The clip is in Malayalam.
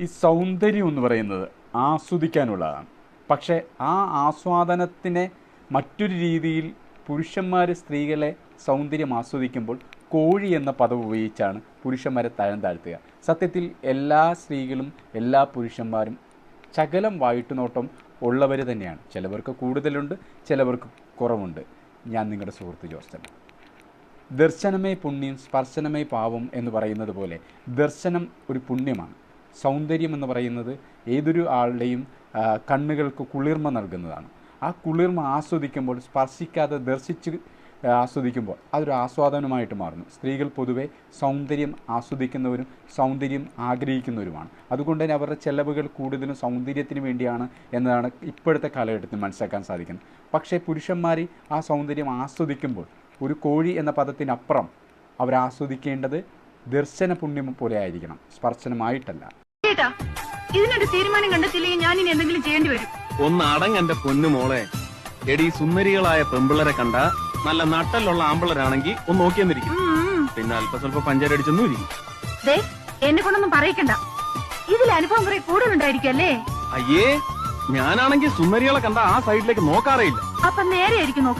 ഈ സൗന്ദര്യം എന്ന് പറയുന്നത് ആസ്വദിക്കാനുള്ളതാണ്. പക്ഷെ ആ ആസ്വാദനത്തിനെ മറ്റൊരു രീതിയിൽ പുരുഷന്മാർ സ്ത്രീകളെ സൗന്ദര്യം ആസ്വദിക്കുമ്പോൾ കോഴി എന്ന പദം ഉപയോഗിച്ചാണ് പുരുഷന്മാരെ തരം താഴ്ത്തുക. സത്യത്തിൽ എല്ലാ സ്ത്രീകളും എല്ലാ പുരുഷന്മാരും ചകലം വായിട്ടുനോട്ടം ഉള്ളവർ തന്നെയാണ്. ചിലവർക്ക് കൂടുതലുണ്ട് ചിലവർക്ക് കുറവുണ്ട്. ഞാൻ നിങ്ങളുടെ സുഹൃത്ത് ജോർജൻ ദർശനമേ പുണ്യം സ്പർശനമേ പാവം എന്ന് പറയുന്നത് പോലെ ദർശനം ഒരു പുണ്യമാണ്. സൗന്ദര്യം എന്ന് പറയുന്നത് ഏതൊരു ആളുടെയും കണ്ണുകൾക്ക് കുളിർമ നൽകുന്നതാണ്. ആ കുളിർമ ആസ്വദിക്കുമ്പോൾ സ്പർശിക്കാതെ ദർശിച്ച് ആസ്വദിക്കുമ്പോൾ അതൊരു ആസ്വാദനമായിട്ട് മാറുന്നു. സ്ത്രീകൾ പൊതുവെ സൗന്ദര്യം ആസ്വദിക്കുന്നവരും സൗന്ദര്യം ആഗ്രഹിക്കുന്നവരുമാണ്. അതുകൊണ്ട് തന്നെ അവരുടെ ചെലവുകൾ കൂടുതലും സൗന്ദര്യത്തിന് വേണ്ടിയാണ് എന്നതാണ് ഇപ്പോഴത്തെ കാലഘട്ടത്തിൽ മനസ്സിലാക്കാൻ സാധിക്കുന്നത്. പക്ഷേ പുരുഷന്മാർ ആ സൗന്ദര്യം ആസ്വദിക്കുമ്പോൾ ഒരു കോഴി എന്ന പദത്തിനപ്പുറം അവരാസ്വദിക്കേണ്ടത് ദർശന പുണ്യം പോലെ ആയിരിക്കണം. സ്പർശനമായിട്ടല്ല. കേട്ടാ ഇതിനൊരു തീരുമാനം കണ്ടെത്തില്ലെങ്കിൽ ഞാൻ ഇനി എന്തെങ്കിലും ചെയ്യേണ്ടി വരും. ഒന്ന് അടങ്ങന്റെ പൊന്നു മോളെ. എടി സുന്ദരികളായ പെമ്പിള്ളരെ കണ്ട നല്ല നട്ടലുള്ള ആമ്പിള്ളരാണെങ്കിൽ ഒന്ന് നോക്കിയെന്നിരിക്കും. പിന്നെ അല്പസ്വല്പം പഞ്ചാര അടിച്ചൊന്നും ഇരിക്കും. എന്നെ കൊണ്ടൊന്നും പറയിക്കണ്ട. ഇതിൽ അനുഭവം കുറെ കൂടുതലുണ്ടായിരിക്കും അല്ലേ? അയ്യേ ഞാനാണെങ്കിൽ സുന്ദരികളെ കണ്ട ആ സൈഡിലേക്ക് നോക്കാറേ ഇല്ല. അപ്പൊ നേരെ ആയിരിക്കും നോക്കുന്നത്